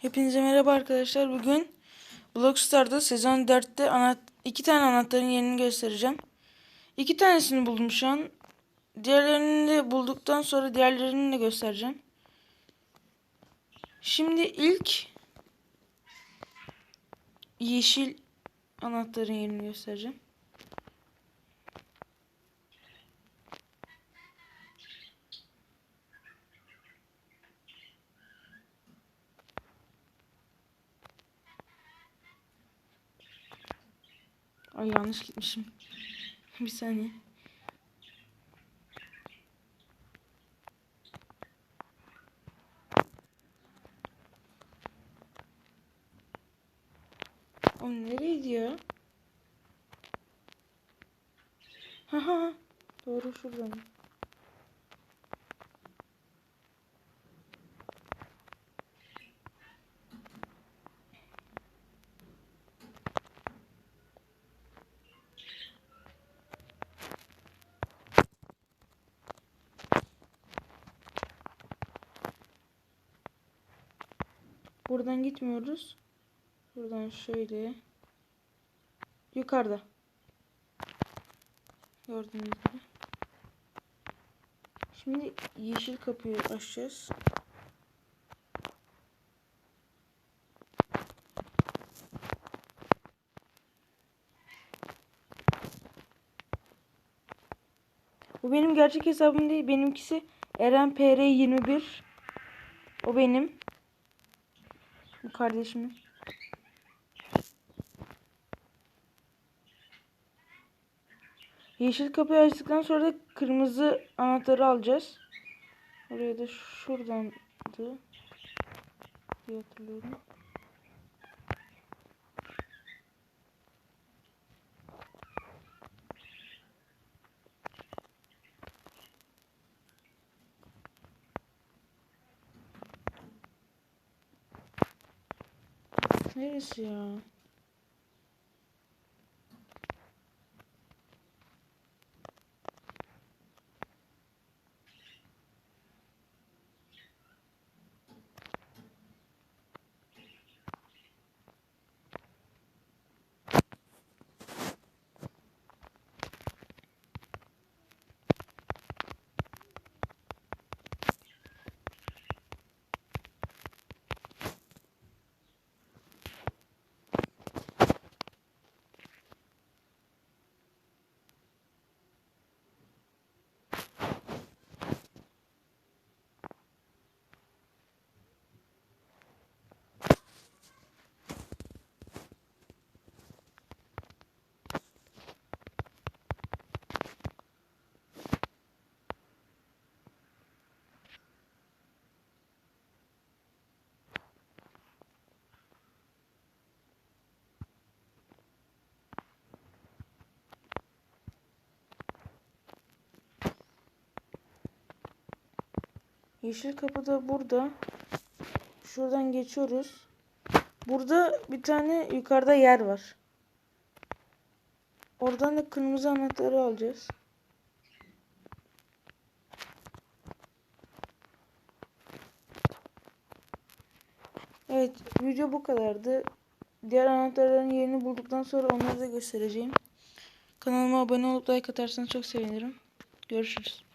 Hepinize merhaba arkadaşlar. Bugün Blockstar'da sezon 4'te anahtar, iki tane anahtarın yerini göstereceğim. İki tanesini buldum şu an. Diğerlerini de bulduktan sonra diğerlerini de göstereceğim. Şimdi ilk yeşil anahtarın yerini göstereceğim. Ay yanlış gitmişim. Bir saniye. O nereydi ya? Haha. Doğru şuradan. Buradan gitmiyoruz. Buradan şöyle. Yukarıda. Gördüğünüz gibi. Şimdi yeşil kapıyı açacağız. Bu benim gerçek hesabım değil. Benimkisi Eren PR 21. O benim. Bu kardeşimin. Yeşil kapıyı açtıktan sonra da kırmızı anahtarı alacağız. Oraya da şuradandı diye hatırlıyorum. 认识呀。Yeşil kapı da burada. Şuradan geçiyoruz. Burada bir tane yukarıda yer var. Oradan da kırmızı anahtarı alacağız. Evet, video bu kadardı. Diğer anahtarların yerini bulduktan sonra onları da göstereceğim. Kanalıma abone olup like atarsanız çok sevinirim. Görüşürüz.